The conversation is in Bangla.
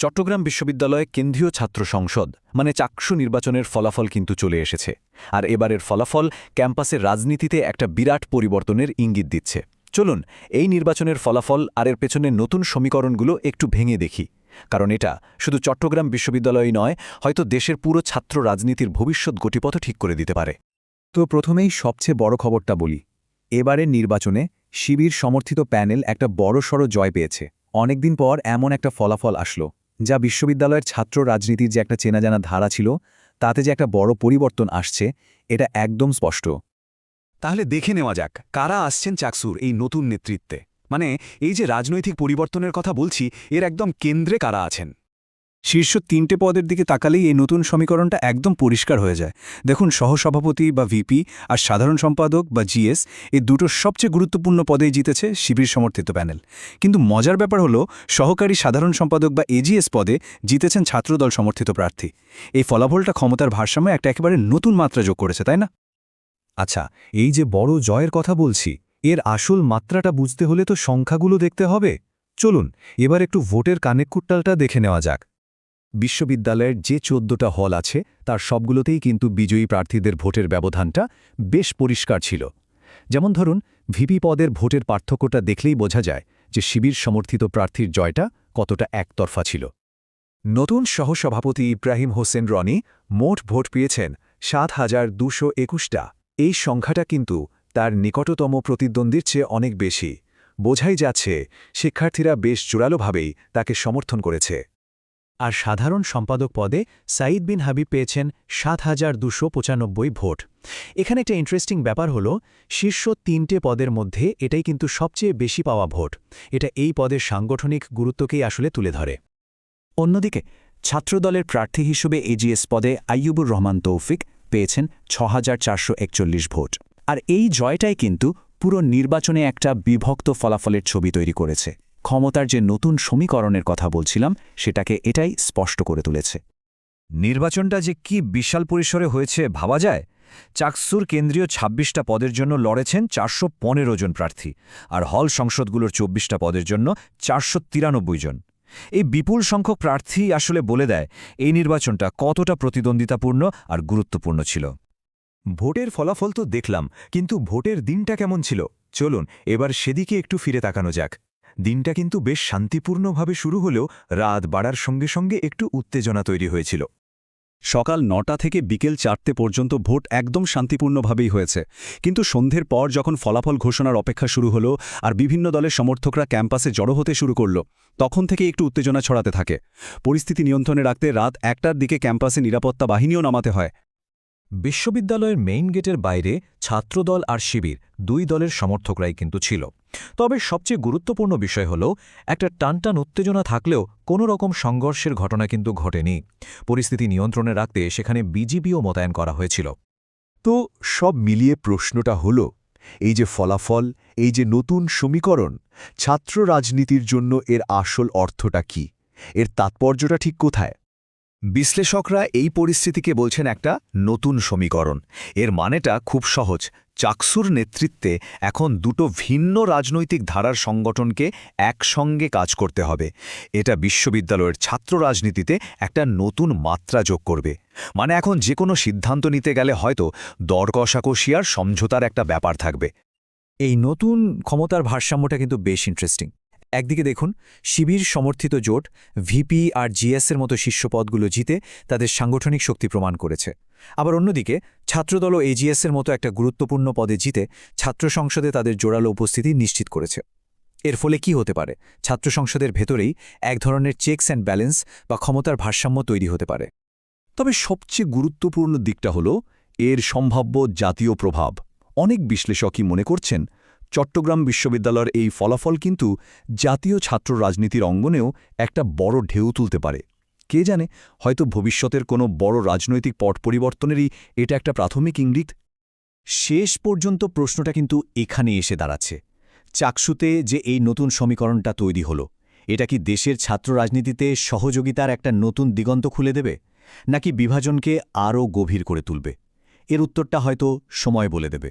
চট্টগ্রাম বিশ্ববিদ্যালয়ে কেন্দ্রীয় ছাত্র সংসদ মানে চাকসু নির্বাচনের ফলাফল কিন্তু চলে এসেছে। আর এবারের ফলাফল ক্যাম্পাসের রাজনীতিতে একটা বিরাট পরিবর্তনের ইঙ্গিত দিচ্ছে। চলুন, এই নির্বাচনের ফলাফল আর এর পেছনে নতুন সমীকরণগুলো একটু ভেঙে দেখি। কারণ এটা শুধু চট্টগ্রাম বিশ্ববিদ্যালয়ই নয়, হয়তো দেশের পুরো ছাত্র রাজনীতির ভবিষ্যৎ গতিপথ ঠিক করে দিতে পারে। তো প্রথমেই সবচেয়ে বড় খবরটা বলি। এবারের নির্বাচনে শিবির সমর্থিত প্যানেল একটা বড়সড় জয় পেয়েছে। অনেকদিন পর এমন একটা ফলাফল আসলো। যা বিশ্ববিদ্যালয়ের ছাত্র রাজনীতির যে একটা চেনাজানা ধারা ছিল, তাতে যে একটা বড় পরিবর্তন আসছে, এটা একদম স্পষ্ট। তাহলে দেখে নেওয়া যাক, কারা আসছেন চাকসুর এই নতুন নেতৃত্বে? মানে এই যে রাজনৈতিক পরিবর্তনের কথা বলছি, এর একদম কেন্দ্রে কারা আছেন? শীর্ষ তিনটে পদের দিকে তাকালেই এই নতুন সমীকরণটা একদম পরিষ্কার হয়ে যায়। দেখুন, সহসভাপতি বা ভিপি আর সাধারণ সম্পাদক বা জিএস এই দুটো সবচেয়ে গুরুত্বপূর্ণ পদেই জিতেছে শিবির সমর্থিত প্যানেল। কিন্তু মজার ব্যাপার হলো, সহকারী সাধারণ সম্পাদক বা এজিএস পদে জিতেছেন ছাত্রদল সমর্থিত প্রার্থী। এই ফলাফলটা ক্ষমতার ভারসাম্য একটা একেবারে নতুন মাত্রা যোগ করেছে, তাই না? আচ্ছা এই যে বড় জয়ের কথা বলছি, এর আসল মাত্রাটা বুঝতে হলে তো সংখ্যাগুলো দেখতে হবে। চলুন, এবার একটু ভোটের কানেক্কুট্টালটা দেখে নেওয়া যাক। বিশ্ববিদ্যালয়ের যে চোদ্দটা হল আছে, তার সবগুলোতেই কিন্তু বিজয়ী প্রার্থীদের ভোটের ব্যবধানটা বেশ পরিষ্কার ছিল। যেমন ধরুন, ভিপি পদের ভোটের পার্থক্যটা দেখলেই বোঝা যায় যে শিবির সমর্থিত প্রার্থীর জয়টা কতটা একতরফা ছিল। নতুন সহসভাপতি ইব্রাহিম হোসেন রনি মোট ভোট পেয়েছেন সাত হাজার দুশো একুশটা। এই সংখ্যাটা কিন্তু তার নিকটতম প্রতিদ্বন্দ্বীর চেয়ে অনেক বেশি। বোঝাই যাচ্ছে, শিক্ষার্থীরা বেশ জোরালোভাবেই তাকে সমর্থন করেছে। আর সাধারণ সম্পাদক পদে সাঈদ বিন হাবিব পেয়েছেন সাত হাজার দুশো পঁচানব্বই ভোট। এখানে একটা ইন্টারেস্টিং ব্যাপার হল, শীর্ষ তিনটে পদের মধ্যে এটাই কিন্তু সবচেয়ে বেশি পাওয়া ভোট। এটা এই পদের সাংগঠনিক গুরুত্বকেই আসলে তুলে ধরে। অন্যদিকে, ছাত্রদলের প্রার্থী হিসেবে এজিএস পদে আইয়ুবুর রহমান তৌফিক পেয়েছেন ছ ভোট। আর এই জয়টাই কিন্তু পুরো নির্বাচনে একটা বিভক্ত ফলাফলের ছবি তৈরি করেছে। ক্ষমতার যে নতুন সমীকরণের কথা বলছিলাম, সেটাকে এটাই স্পষ্ট করে তুলেছে। নির্বাচনটা যে কি বিশাল পরিসরে হয়েছে ভাবা যায়? চাকসুর কেন্দ্রীয় ২৬টা পদের জন্য লড়েছেন চারশো পনেরো জন প্রার্থী আর হল সংসদগুলোর চব্বিশটা পদের জন্য চারশো তিরানব্বই জন। এই বিপুল সংখ্যক প্রার্থী আসলে বলে দেয়, এই নির্বাচনটা কতটা প্রতিদ্বন্দ্বিতাপূর্ণ আর গুরুত্বপূর্ণ ছিল। ভোটের ফলাফল তো দেখলাম, কিন্তু ভোটের দিনটা কেমন ছিল? চলুন, এবার সেদিকে একটু ফিরে তাকানো যাক। দিনটা কিন্তু বেশ শান্তিপূর্ণভাবে শুরু হলেও রাত বাড়ার সঙ্গে সঙ্গে একটু উত্তেজনা তৈরি হয়েছিল। সকাল নটা থেকে বিকেল চারটে পর্যন্ত ভোট একদম শান্তিপূর্ণভাবেই হয়েছে। কিন্তু সন্ধ্যের পর যখন ফলাফল ঘোষণার অপেক্ষা শুরু হলো আর বিভিন্ন দলের সমর্থকরা ক্যাম্পাসে জড়ো হতে শুরু করল তখন থেকে একটু উত্তেজনা ছড়াতে থাকে। পরিস্থিতি নিয়ন্ত্রণে রাখতে রাত একটার দিকে ক্যাম্পাসে নিরাপত্তা বাহিনীও নামাতে হয়। বিশ্ববিদ্যালয়ের মেইন গেটের বাইরে ছাত্রদল আর শিবির দুই দলের সমর্থকরাই কিন্তু ছিল। তবে সবচেয়ে গুরুত্বপূর্ণ বিষয় হল, একটা টানটান উত্তেজনা থাকলেও কোনো রকম সংঘর্ষের ঘটনা কিন্তু ঘটেনি। পরিস্থিতি নিয়ন্ত্রণে রাখতে সেখানে বিজিবিও মোতায়েন করা হয়েছিল। তো সব মিলিয়ে প্রশ্নটা হল, এই যে ফলাফল, এই যে নতুন সমীকরণ, ছাত্র রাজনীতির জন্য এর আসল অর্থটা কি? এর তাৎপর্যটা ঠিক কোথায়? বিশ্লেষকরা এই পরিস্থিতিকে বলছেন একটা নতুন সমীকরণ। এর মানেটা খুব সহজ চাকসুর নেতৃত্বে এখন দুটো ভিন্ন রাজনৈতিক ধারার সংগঠনকে একসঙ্গে কাজ করতে হবে। এটা বিশ্ববিদ্যালয়ের ছাত্র রাজনীতিতে একটা নতুন মাত্রা যোগ করবে। মানে এখন যে কোনো সিদ্ধান্ত নিতে গেলে হয়তো দর কষাকষি আর সমঝোতার একটা ব্যাপার থাকবে। এই নতুন ক্ষমতার ভারসাম্যটা কিন্তু বেশ ইন্টারেস্টিং একদিকে দেখুন, শিবির সমর্থিত জোট ভিপি আর জিএসের মতো শীর্ষপদগুলো জিতে তাদের সাংগঠনিক শক্তি প্রমাণ করেছে। আবার অন্যদিকে, ছাত্রদল ও এজিএসের মতো একটা গুরুত্বপূর্ণ পদে জিতে ছাত্র সংসদে তাদের জোরালো উপস্থিতি নিশ্চিত করেছে। এর ফলে কি হতে পারে? ছাত্র সংসদের ভেতরেই এক ধরনের চেকস অ্যান্ড ব্যালেন্স বা ক্ষমতার ভারসাম্য তৈরি হতে পারে। তবে সবচেয়ে গুরুত্বপূর্ণ দিকটা হল, এর সম্ভাব্য জাতীয় প্রভাব। অনেক বিশ্লেষকই মনে করছেন চট্টগ্রাম বিশ্ববিদ্যালয়ের এই ফলাফল কিন্তু জাতীয় ছাত্র রাজনীতির অঙ্গনেও একটা বড় ঢেউ তুলতে পারে। কে জানে, হয়তো ভবিষ্যতের কোনো বড় রাজনৈতিক পট পরিবর্তনেরই এটা একটা প্রাথমিক ইঙ্গিত? শেষ পর্যন্ত প্রশ্নটা কিন্তু এখানে এসে দাঁড়াচ্ছে। চাকসুতে যে এই নতুন সমীকরণটা তৈরি হলো, এটা কি দেশের ছাত্র রাজনীতিতে সহযোগিতার একটা নতুন দিগন্ত খুলে দেবে? নাকি বিভাজনকে আরও গভীর করে তুলবে? এর উত্তরটা হয়তো সময় বলে দেবে।